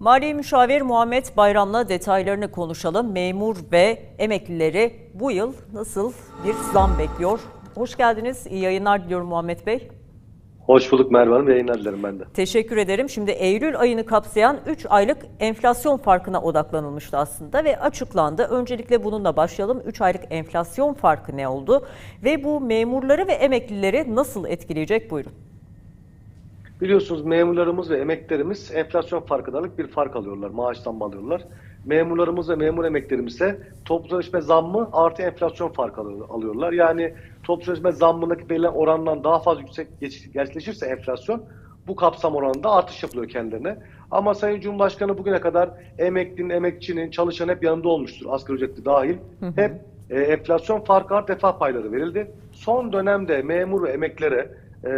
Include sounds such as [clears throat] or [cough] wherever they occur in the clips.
Mali Müşavir Muhammed Bayram'la detaylarını konuşalım. Memur ve emeklileri bu yıl nasıl bir zam bekliyor? Hoş geldiniz. İyi yayınlar diliyorum Muhammed Bey. Hoş bulduk Merve Hanım. Yayınlar dilerim ben de. Teşekkür ederim. Şimdi Eylül ayını kapsayan 3 aylık enflasyon farkına odaklanılmıştı aslında ve açıklandı. Öncelikle bununla başlayalım. 3 aylık enflasyon farkı ne oldu? Ve bu memurları ve emeklileri nasıl etkileyecek? Buyurun. Biliyorsunuz memurlarımız ve emeklerimiz enflasyon farkındalık bir fark alıyorlar. Maaş zammı alıyorlar. Memurlarımız ve memur emeklerimiz ise toplu sözleşme zammı artı enflasyon farkı alıyorlar. Yani toplu sözleşme zammındaki belirlenen orandan daha fazla yüksek gerçekleşirse enflasyon bu kapsam oranında artış yapılıyor kendilerine. Ama Sayın Cumhurbaşkanı bugüne kadar emeklinin, emekçinin, çalışan hep yanında olmuştur. Asgari ücretli dahil. Hı hı. Hep e, enflasyon farkı art refah payları verildi. Son dönemde memur ve emeklere e,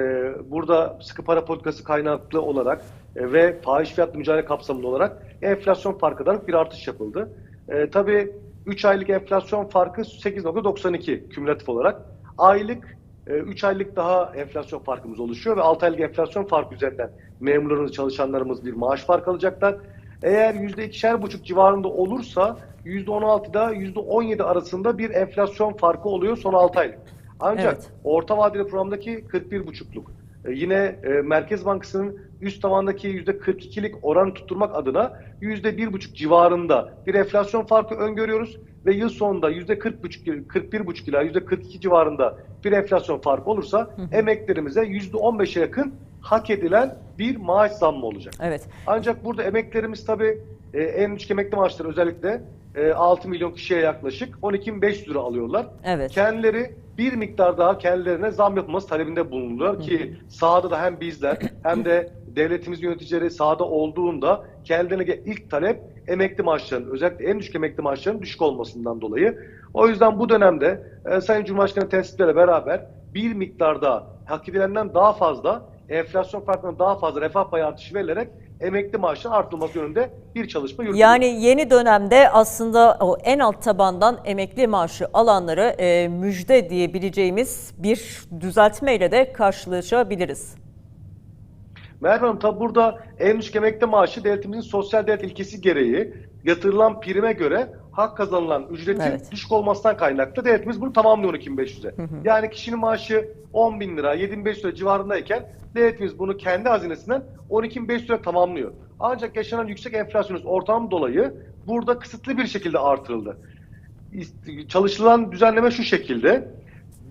burada sıkı para politikası kaynaklı olarak e, ve fahiş fiyatlı mücadele kapsamında olarak enflasyon farkından bir artış yapıldı. E, tabii 3 aylık enflasyon farkı 8.92 kümülatif olarak. Aylık 3 e, aylık daha enflasyon farkımız oluşuyor ve 6 aylık enflasyon farkı üzerinden memurlarımız, çalışanlarımız bir maaş farkı alacaklar. Eğer %2'şer buçuk civarında olursa %16'da %17 arasında bir enflasyon farkı oluyor son 6 aylık. Ancak evet. orta vadeli programdaki 41,5'luk e, yine e, Merkez Bankası'nın üst tavandaki %42'lik oran tutturmak adına %1,5 civarında bir enflasyon farkı öngörüyoruz ve yıl sonunda %40,5 41,5 ila %42 civarında bir enflasyon farkı olursa hı hı. emeklerimize %15'e yakın hak edilen bir maaş zammı olacak. Evet. Ancak burada emeklerimiz tabii e, en düşük emekli maaşları özellikle e, 6 milyon kişiye yaklaşık 12.500 lira alıyorlar. Evet. Kendileri bir miktar daha kendilerine zam yapılması talebinde bulundular ki sahada da hem bizler [coughs] hem de devletimiz yöneticileri sahada olduğunda kendilerine ilk talep emekli maaşlarının özellikle en düşük emekli maaşlarının düşük olmasından dolayı. O yüzden bu dönemde e, Sayın Cumhurbaşkanı tespitlerle beraber bir miktar daha hak edilenden daha fazla enflasyon farkından daha fazla refah payı artışı verilerek emekli maaşının artırılması yönünde bir çalışma yürütüyor. Yani yeni dönemde aslında o en alt tabandan emekli maaşı alanları e, müjde diyebileceğimiz bir düzeltmeyle de karşılaşabiliriz. Merve Hanım tabi burada en düşük emekli maaşı devletimizin sosyal devlet ilkesi gereği yatırılan prime göre hak kazanılan ücretin evet. düşük olmasından kaynaklı devletimiz bunu tamamlıyor 12.500'e. Yani kişinin maaşı 10 bin lira, 7.500 lira civarındayken devletimiz bunu kendi hazinesinden 12.500 lira tamamlıyor. Ancak yaşanan yüksek enflasyonist ortam dolayı burada kısıtlı bir şekilde artırıldı. Çalışılan düzenleme şu şekilde.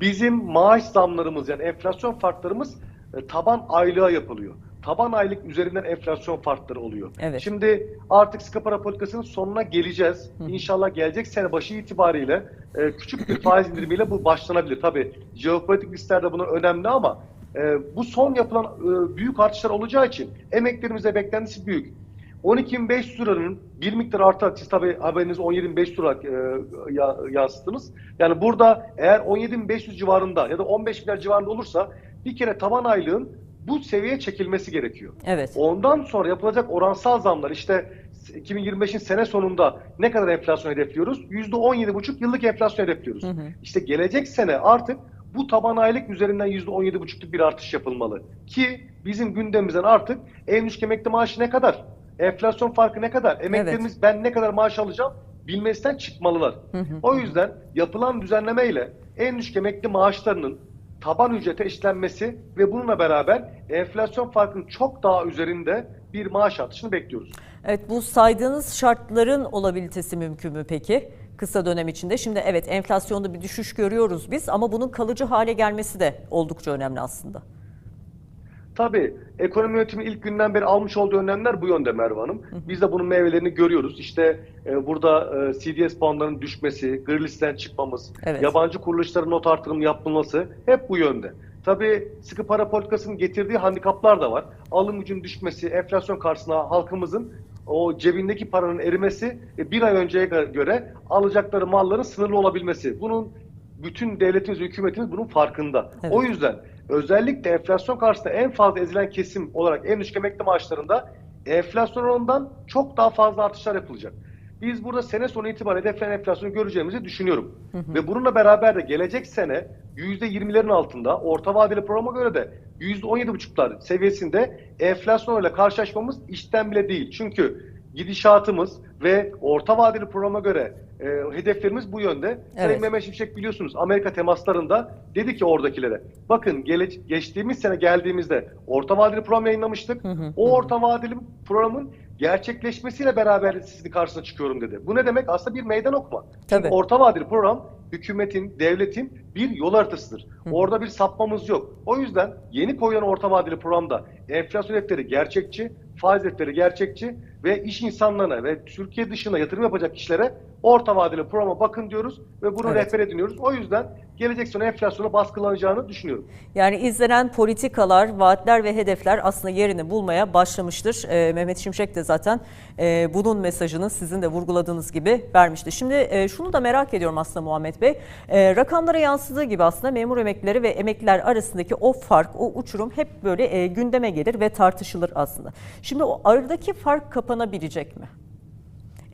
Bizim maaş zamlarımız yani enflasyon farklarımız e, taban aylığa yapılıyor taban aylık üzerinden enflasyon farkları oluyor. Evet. Şimdi artık sıkı para politikasının sonuna geleceğiz. Hı. İnşallah gelecek sene başı itibariyle e, küçük bir faiz indirimiyle bu başlanabilir. Tabii jeopolitik riskler de bunun önemli ama e, bu son yapılan e, büyük artışlar olacağı için emeklerimize beklentisi büyük. 12.500 liranın bir miktar artarak siz tabii haberiniz 17.500 lira e, yansıttınız. Yani burada eğer 17.500 civarında ya da 15 milyar civarında olursa bir kere taban aylığın bu seviyeye çekilmesi gerekiyor. Evet. Ondan sonra yapılacak oransal zamlar işte 2025'in sene sonunda ne kadar enflasyon hedefliyoruz? %17,5 yıllık enflasyon hedefliyoruz. Hı hı. İşte gelecek sene artık bu taban aylık üzerinden %17,5'luk bir artış yapılmalı. Ki bizim gündemimizden artık en düşük emekli maaşı ne kadar? Enflasyon farkı ne kadar? Emeklerimiz evet. ben ne kadar maaş alacağım? bilmesinden çıkmalılar. Hı hı. O yüzden yapılan düzenlemeyle en düşük emekli maaşlarının taban ücrete eşitlenmesi ve bununla beraber enflasyon farkının çok daha üzerinde bir maaş artışını bekliyoruz. Evet bu saydığınız şartların olabilitesi mümkün mü peki? Kısa dönem içinde. Şimdi evet enflasyonda bir düşüş görüyoruz biz ama bunun kalıcı hale gelmesi de oldukça önemli aslında. Tabii ekonomi yönetimi ilk günden beri almış olduğu önlemler bu yönde Merve Hanım. Biz de bunun meyvelerini görüyoruz. İşte e, burada e, CDS puanlarının düşmesi, gri listeden çıkmamız, evet. yabancı kuruluşların not artırımı yapılması hep bu yönde. Tabii sıkı para politikasının getirdiği handikaplar da var. Alım gücünün düşmesi, enflasyon karşısında halkımızın o cebindeki paranın erimesi e, bir ay önceye göre alacakları malların sınırlı olabilmesi. Bunun bütün devletimiz, hükümetimiz bunun farkında. Evet. O yüzden özellikle enflasyon karşısında en fazla ezilen kesim olarak en düşük emekli maaşlarında enflasyon oranından çok daha fazla artışlar yapılacak. Biz burada sene sonu itibariyle hedeflenen enflasyonu göreceğimizi düşünüyorum. Hı hı. Ve bununla beraber de gelecek sene %20'lerin altında orta vadeli programa göre de %17,5'lar seviyesinde enflasyon ile karşılaşmamız işten bile değil. Çünkü gidişatımız ve orta vadeli programa göre e, hedeflerimiz bu yönde. Evet. Sayın Mehmet Şimşek biliyorsunuz Amerika temaslarında dedi ki oradakilere bakın gele, geçtiğimiz sene geldiğimizde orta vadeli program yayınlamıştık. o orta vadeli programın gerçekleşmesiyle beraber sizin karşısına çıkıyorum dedi. Bu ne demek? Aslında bir meydan okuma. Tabii. Çünkü orta vadeli program hükümetin, devletin bir yol haritasıdır. Orada bir sapmamız yok. O yüzden yeni koyulan orta vadeli programda enflasyon hedefleri gerçekçi, faiz hedefleri gerçekçi ve iş insanlarına ve Türkiye dışına yatırım yapacak kişilere orta vadeli programa bakın diyoruz ve bunu Evet. rehber ediniyoruz. O yüzden gelecek sene enflasyona baskılanacağını düşünüyorum. Yani izlenen politikalar, vaatler ve hedefler aslında yerini bulmaya başlamıştır. Ee, Mehmet Şimşek de zaten e, bunun mesajını sizin de vurguladığınız gibi vermişti. Şimdi e, şunu da merak ediyorum aslında Muhammed Bey. E, rakamlara yansıdığı gibi aslında memur emeklileri ve emekliler arasındaki o fark, o uçurum hep böyle e, gündeme gelir ve tartışılır aslında. Şimdi o aradaki fark kapanabilecek mi?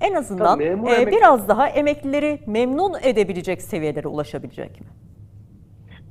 En azından Tabii e, biraz daha emeklileri memnun edebilecek seviyelere ulaşabilecek mi?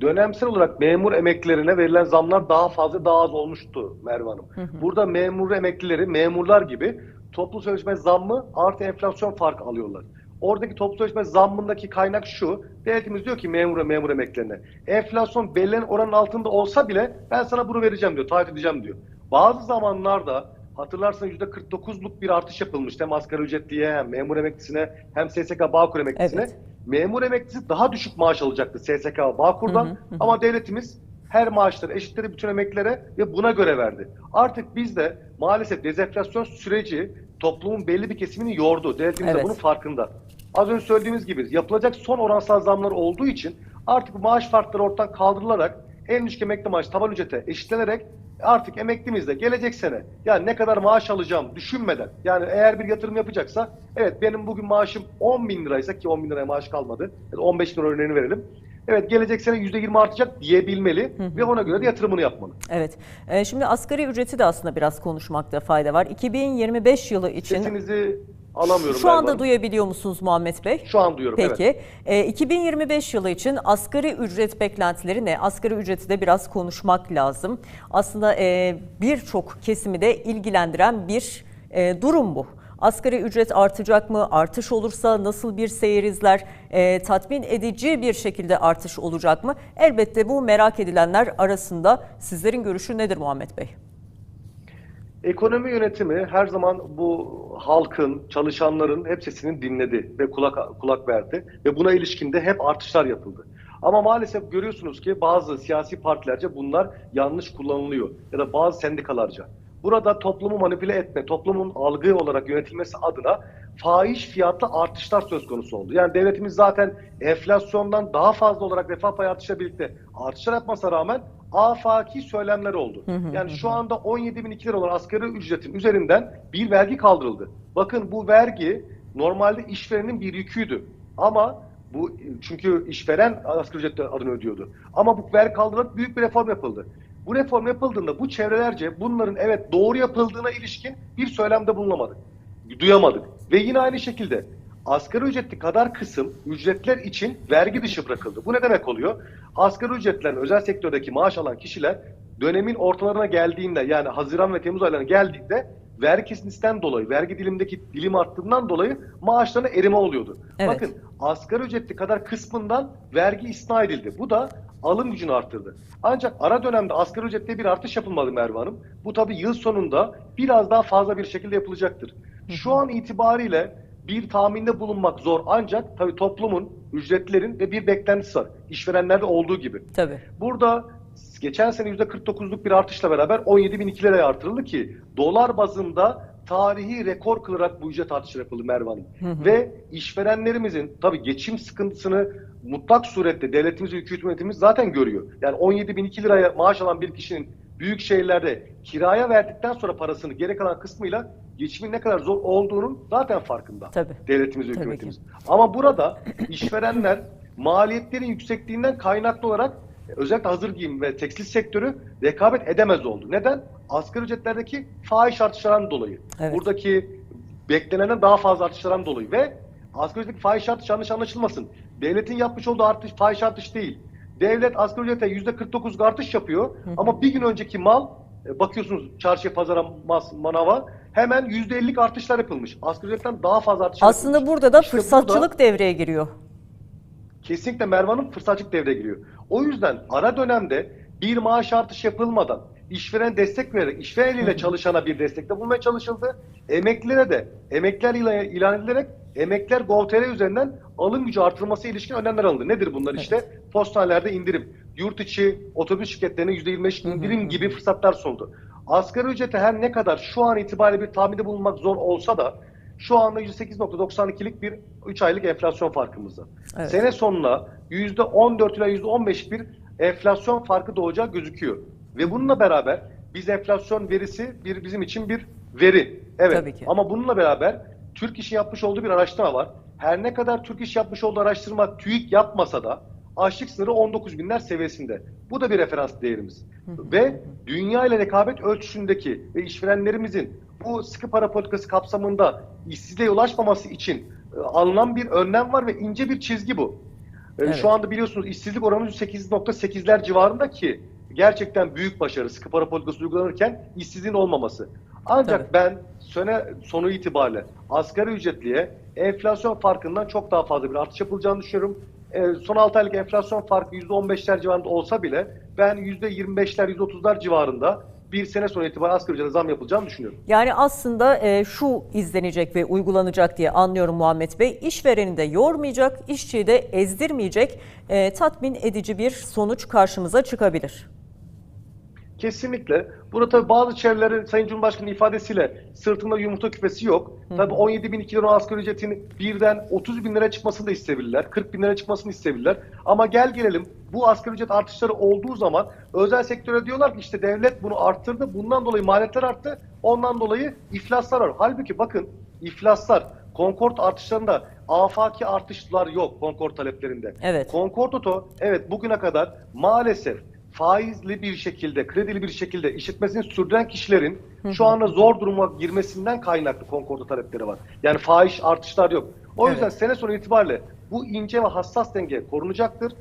Dönemsel olarak memur emeklilerine verilen zamlar daha fazla daha az olmuştu Merve Hanım. Burada memur emeklileri memurlar gibi toplu sözleşme zammı artı enflasyon farkı alıyorlar. Oradaki toplu sözleşme zammındaki kaynak şu. Devletimiz diyor ki memura memur emeklilerine. Enflasyon belirlenen oranın altında olsa bile ben sana bunu vereceğim diyor. Taahhüt edeceğim diyor. Bazı zamanlarda hatırlarsanız %49'luk bir artış yapılmıştı. Hem asgari ücretliye hem memur emeklisine hem SSK Bağkur emeklisine. Evet. Memur emeklisi daha düşük maaş alacaktı SSK Bağkur'dan. Ama devletimiz her maaşları eşitleri bütün emeklilere ve buna göre verdi. Artık bizde maalesef dezenflasyon süreci toplumun belli bir kesimini yordu. Devletimiz de Evet. bunun farkında. Az önce söylediğimiz gibi yapılacak son oransal zamlar olduğu için artık bu maaş farkları ortadan kaldırılarak en düşük emekli maaş taban ücrete eşitlenerek artık emeklimiz de gelecek sene yani ne kadar maaş alacağım düşünmeden yani eğer bir yatırım yapacaksa evet benim bugün maaşım 10 bin liraysa ki 10 bin liraya maaş kalmadı ya da 15 bin lira örneğini verelim. Evet gelecek sene %20 artacak diyebilmeli ve ona göre de yatırımını yapmalı. Evet. Ee, şimdi asgari ücreti de aslında biraz konuşmakta fayda var. 2025 yılı için Sesinizi alamıyorum. şu anda duyabiliyor musunuz Muhammed Bey? Şu an duyuyorum evet. Peki. Ee, 2025 yılı için asgari ücret beklentileri ne? Asgari ücreti de biraz konuşmak lazım. Aslında e, birçok kesimi de ilgilendiren bir e, durum bu. Asgari ücret artacak mı? Artış olursa nasıl bir seyir izler? E, tatmin edici bir şekilde artış olacak mı? Elbette bu merak edilenler arasında. Sizlerin görüşü nedir Muhammed Bey? Ekonomi yönetimi her zaman bu halkın, çalışanların hep sesini dinledi ve kulak kulak verdi ve buna ilişkin de hep artışlar yapıldı. Ama maalesef görüyorsunuz ki bazı siyasi partilerce bunlar yanlış kullanılıyor ya da bazı sendikalarca. Burada toplumu manipüle etme, toplumun algı olarak yönetilmesi adına fahiş fiyatlı artışlar söz konusu oldu. Yani devletimiz zaten enflasyondan daha fazla olarak refah payı artışla birlikte artışlar yapmasına rağmen afaki söylemler oldu. Yani şu anda 17.002 lira olan asgari ücretin üzerinden bir vergi kaldırıldı. Bakın bu vergi normalde işverenin bir yüküydü. Ama bu çünkü işveren asgari ücretle adını ödüyordu. Ama bu vergi kaldırılıp büyük bir reform yapıldı. Bu reform yapıldığında bu çevrelerce bunların evet doğru yapıldığına ilişkin bir söylemde bulunamadık. Duyamadık. Ve yine aynı şekilde asgari ücretli kadar kısım ücretler için vergi dışı bırakıldı. Bu ne demek oluyor? Asgari ücretlerin özel sektördeki maaş alan kişiler dönemin ortalarına geldiğinde yani Haziran ve Temmuz aylarına geldiğinde vergi kesintisinden dolayı, vergi dilimindeki dilim arttığından dolayı maaşlarına erime oluyordu. Evet. Bakın asgari ücretli kadar kısmından vergi isna edildi. Bu da alım gücünü arttırdı. Ancak ara dönemde asgari ücrette bir artış yapılmadı Merve Hanım. Bu tabii yıl sonunda biraz daha fazla bir şekilde yapılacaktır. Şu an itibariyle bir tahminde bulunmak zor ancak tabii toplumun, ücretlerin ve bir beklentisi var. İşverenlerde olduğu gibi. Tabii. Burada geçen sene %49'luk bir artışla beraber 17.002 liraya artırıldı ki dolar bazında tarihi rekor kılarak bu ücret artışı yapıldı Merve Hanım. Ve işverenlerimizin tabii geçim sıkıntısını mutlak surette devletimiz ve hükümet yönetimimiz zaten görüyor. Yani 17.002 liraya maaş alan bir kişinin büyük şehirlerde kiraya verdikten sonra parasını geri kalan kısmıyla geçimin ne kadar zor olduğunun zaten farkında. Tabii. Devletimiz ve Tabii hükümetimiz. Ama burada [clears throat] işverenler maliyetlerin yüksekliğinden kaynaklı olarak özellikle hazır giyim ve tekstil sektörü rekabet edemez oldu. Neden? Asgari ücretlerdeki fahiş artışlarından dolayı. Evet. Buradaki beklenenden daha fazla artışlardan dolayı ve asgari ücretteki fahiş artış yanlış anlaşılmasın. Devletin yapmış olduğu artış fahiş artış değil. Devlet asgari ücrete %49 artış yapıyor ama bir gün önceki mal e, bakıyorsunuz çarşıya, pazara, mas, manava hemen %50'lik artışlar yapılmış. Asgari ücretten daha fazla artış Aslında yapılmış. burada da İşte fırsatçılık burada- devreye giriyor. Kesinlikle Merve Hanım fırsatçılık devreye giriyor. O yüzden ara dönemde bir maaş artışı yapılmadan işveren destek vererek, işveren eliyle çalışana bir destekte bulmaya çalışıldı. Emeklilere de emekliler ilan, ilan edilerek emekliler Gov.tr üzerinden alım gücü artırılması ilişkin önlemler alındı. Nedir bunlar? İşte postanelerde indirim, yurt içi otobüs şirketlerine %25 indirim gibi fırsatlar sundu. Asgari ücrete her ne kadar şu an itibariyle bir tahminde bulunmak zor olsa da şu anda %8.92'lik bir 3 aylık enflasyon farkımız var. Evet. Sene sonuna %14 ile %15 bir enflasyon farkı doğacağı gözüküyor. Ve bununla beraber biz enflasyon verisi bir bizim için bir veri. Evet. Tabii ki. Ama bununla beraber Türk İş'in yapmış olduğu bir araştırma var. Her ne kadar Türk İş yapmış olduğu araştırma TÜİK yapmasa da açlık sınırı 19 binler seviyesinde. Bu da bir referans değerimiz. ve dünya ile rekabet ölçüsündeki ve işverenlerimizin bu sıkı para politikası kapsamında işsizliğe ulaşmaması için e, alınan bir önlem var ve ince bir çizgi bu. E, Evet. Şu anda biliyorsunuz işsizlik oranı 8.8'ler civarında ki gerçekten büyük başarı sıkı para politikası uygulanırken işsizliğin olmaması. Ancak Tabii. ben sene sonu itibariyle asgari ücretliye enflasyon farkından çok daha fazla bir artış yapılacağını düşünüyorum. E, son 6 aylık enflasyon farkı %15'ler civarında olsa bile ben %25'ler %30'lar civarında bir sene sonu itibariyle asgari ücrete zam yapılacağını düşünüyorum. Yani aslında e, şu izlenecek ve uygulanacak diye anlıyorum Muhammed Bey. İşvereni de yormayacak, işçiyi de ezdirmeyecek, e, tatmin edici bir sonuç karşımıza çıkabilir. Kesinlikle. Burada tabii bazı çevrelerin Sayın Cumhurbaşkanı'nın ifadesiyle sırtında yumurta küpesi yok. Tabii 17 bin 2 lira asgari ücretin birden 30 bin lira çıkmasını da isteyebilirler. 40 bin lira çıkmasını isteyebilirler. Ama gel gelelim bu asgari ücret artışları olduğu zaman özel sektöre diyorlar ki işte devlet bunu arttırdı. Bundan dolayı maliyetler arttı. Ondan dolayı iflaslar var. Halbuki bakın iflaslar Konkord artışlarında afaki artışlar yok Konkord taleplerinde. Evet. Concord Auto evet bugüne kadar maalesef faizli bir şekilde, kredili bir şekilde işletmesini sürdüren kişilerin şu anda zor duruma girmesinden kaynaklı Concordo talepleri var. Yani faiz artışlar yok. O yüzden sene sonu itibariyle bu ince ve hassas denge korunacaktır.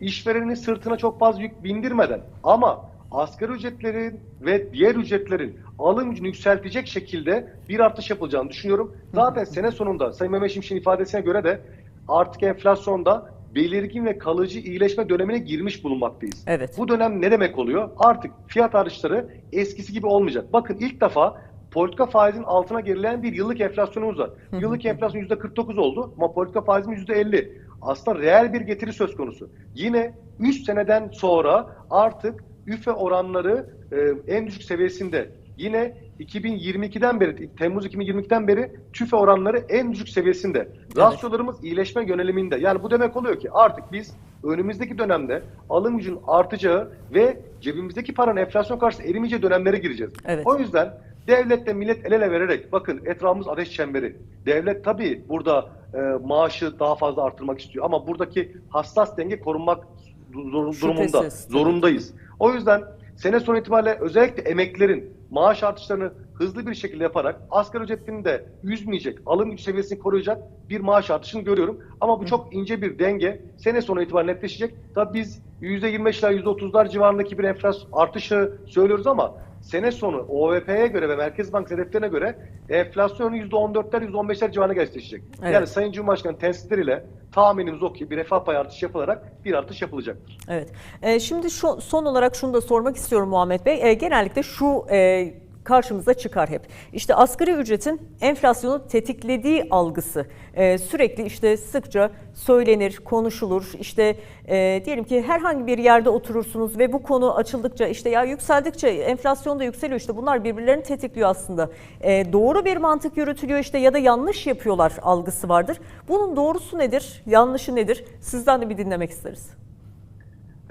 İşverenin sırtına çok fazla yük bindirmeden ama asgari ücretlerin ve diğer ücretlerin alım gücünü yükseltecek şekilde bir artış yapılacağını düşünüyorum. Zaten sene sonunda Sayın Mehmet Şimşek'in ifadesine göre de artık enflasyonda belirgin ve kalıcı iyileşme dönemine girmiş bulunmaktayız. Evet. Bu dönem ne demek oluyor? Artık fiyat artışları eskisi gibi olmayacak. Bakın ilk defa politika faizin altına gerilen bir yıllık enflasyonumuz var. Yıllık enflasyon %49 oldu ama politika faizimiz %50. Aslında reel bir getiri söz konusu. Yine 3 seneden sonra artık üfe oranları e, en düşük seviyesinde. Yine 2022'den beri, Temmuz 2022'den beri tüfe oranları en düşük seviyesinde. Rasyolarımız iyileşme yöneliminde. Yani bu demek oluyor ki artık biz önümüzdeki dönemde alım gücün artacağı ve cebimizdeki paranın enflasyon karşısında erimeyeceği dönemlere gireceğiz. Evet. O yüzden devletle millet el ele vererek bakın etrafımız ateş çemberi. Devlet tabii burada e, maaşı daha fazla artırmak istiyor ama buradaki hassas denge korunmak zor- durumunda. Şüphesiz. Zorundayız. O yüzden sene sonu itibariyle özellikle emeklerin maaş artışlarını hızlı bir şekilde yaparak asgari ücretini de üzmeyecek, alım gücü seviyesini koruyacak bir maaş artışını görüyorum. Ama bu çok ince bir denge. Sene sonu itibariyle netleşecek. Tabii biz %25'ler, %30'lar civarındaki bir enflasyon artışı söylüyoruz ama sene sonu OVP'ye göre ve Merkez Bankası hedeflerine göre enflasyon %14'ler, %15'ler civarında gerçekleşecek. Evet. Yani Sayın Cumhurbaşkanı tensitleriyle tahminimiz o ki bir refah payı artışı yapılarak bir artış yapılacaktır. Evet. Ee, şimdi şu, son olarak şunu da sormak istiyorum Muhammed Bey. Ee, genellikle şu e, karşımıza çıkar hep. İşte asgari ücretin enflasyonu tetiklediği algısı e, sürekli işte sıkça söylenir, konuşulur. İşte e, diyelim ki herhangi bir yerde oturursunuz ve bu konu açıldıkça işte ya yükseldikçe enflasyon da yükseliyor işte bunlar birbirlerini tetikliyor aslında. E, doğru bir mantık yürütülüyor işte ya da yanlış yapıyorlar algısı vardır. Bunun doğrusu nedir, yanlışı nedir? Sizden de bir dinlemek isteriz.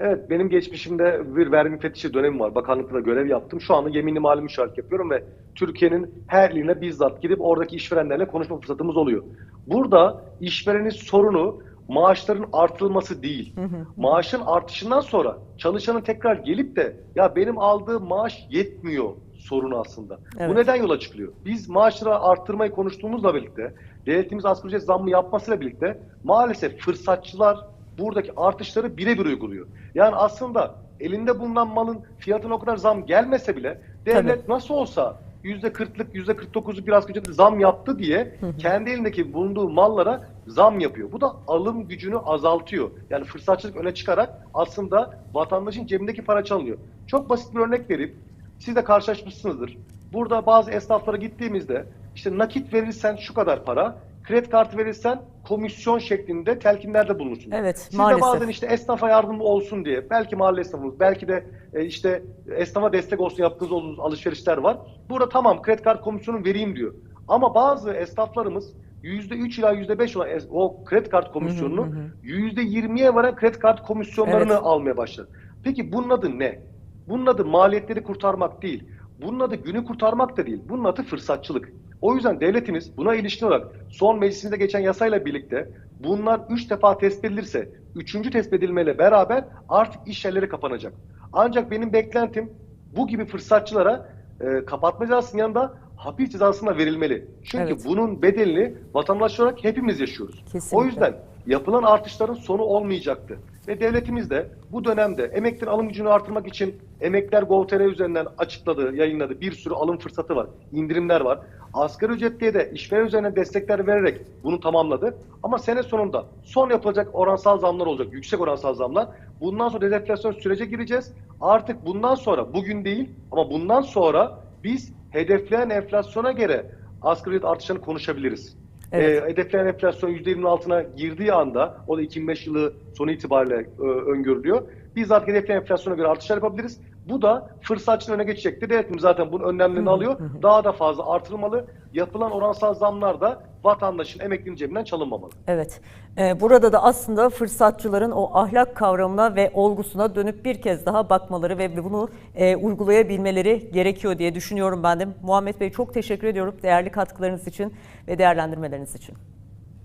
Evet, benim geçmişimde bir vergi müfettişi dönemim var. Bakanlıkta görev yaptım. Şu anda yeminli mali müşavirlik yapıyorum ve Türkiye'nin her iline bizzat gidip oradaki işverenlerle konuşma fırsatımız oluyor. Burada işverenin sorunu maaşların artırılması değil. Maaşın artışından sonra çalışanın tekrar gelip de ya benim aldığım maaş yetmiyor sorunu aslında. Evet. Bu neden yola çıkılıyor? Biz maaşları arttırmayı konuştuğumuzla birlikte, devletimiz asgari ücret zammı yapmasıyla birlikte maalesef fırsatçılar buradaki artışları birebir uyguluyor. Yani aslında elinde bulunan malın fiyatına o kadar zam gelmese bile devlet nasıl olsa %40'lık, %49'luk bir asgari ücret zam yaptı diye kendi elindeki bulunduğu mallara zam yapıyor. Bu da alım gücünü azaltıyor. Yani fırsatçılık öne çıkarak aslında vatandaşın cebindeki para çalınıyor. Çok basit bir örnek vereyim. Siz de karşılaşmışsınızdır. Burada bazı esnaflara gittiğimizde işte nakit verirsen şu kadar para, kredi kartı verirsen komisyon şeklinde telkinlerde bulunursunuz. Evet, Siz maalesef. de bazen işte esnafa yardımı olsun diye belki mahalle esnafımız belki de e, işte esnafa destek olsun yaptığınız olduğunuz alışverişler var. Burada tamam kredi kart komisyonu vereyim diyor. Ama bazı esnaflarımız %3 ila %5 olan o kredi kart komisyonunu %20'ye varan kredi kart komisyonlarını Evet. almaya başladı. Peki bunun adı ne? Bunun adı maliyetleri kurtarmak değil. Bunun adı günü kurtarmak da değil. Bunun adı fırsatçılık. O yüzden devletimiz buna ilişkin olarak son meclisinde geçen yasayla birlikte bunlar 3 defa tespit edilirse 3. tespit edilmeyle beraber artık iş yerleri kapanacak. Ancak benim beklentim bu gibi fırsatçılara e, kapatma cezasının yanında hapis cezasına verilmeli. Çünkü Evet. bunun bedelini vatandaş olarak hepimiz yaşıyoruz. Kesinlikle. O yüzden yapılan artışların sonu olmayacaktı. Ve devletimiz de bu dönemde emeklerin alım gücünü artırmak için emekler Gov.tr üzerinden açıkladı, yayınladı. Bir sürü alım fırsatı var, indirimler var. Asgari ücretliye de işveren üzerine destekler vererek bunu tamamladı. Ama sene sonunda son yapılacak oransal zamlar olacak, yüksek oransal zamlar. Bundan sonra dezenflasyon sürece gireceğiz. Artık bundan sonra, bugün değil ama bundan sonra biz hedefleyen enflasyona göre asgari ücret artışlarını konuşabiliriz. Evet. E, hedeflenen enflasyon %20'nin altına girdiği anda, o da 2005 yılı sonu itibariyle e, öngörülüyor. Biz artık hedeflenen enflasyona göre artışlar yapabiliriz. Bu da fırsatçının öne geçecektir. Devletimiz zaten bunun önlemlerini alıyor. Daha da fazla artırılmalı. Yapılan oransal zamlar da vatandaşın emeklinin cebinden çalınmamalı. Evet. Ee, Burada da aslında fırsatçıların o ahlak kavramına ve olgusuna dönüp bir kez daha bakmaları ve bunu e, uygulayabilmeleri gerekiyor diye düşünüyorum ben de. Muhammed Bey çok teşekkür ediyorum değerli katkılarınız için ve değerlendirmeleriniz için.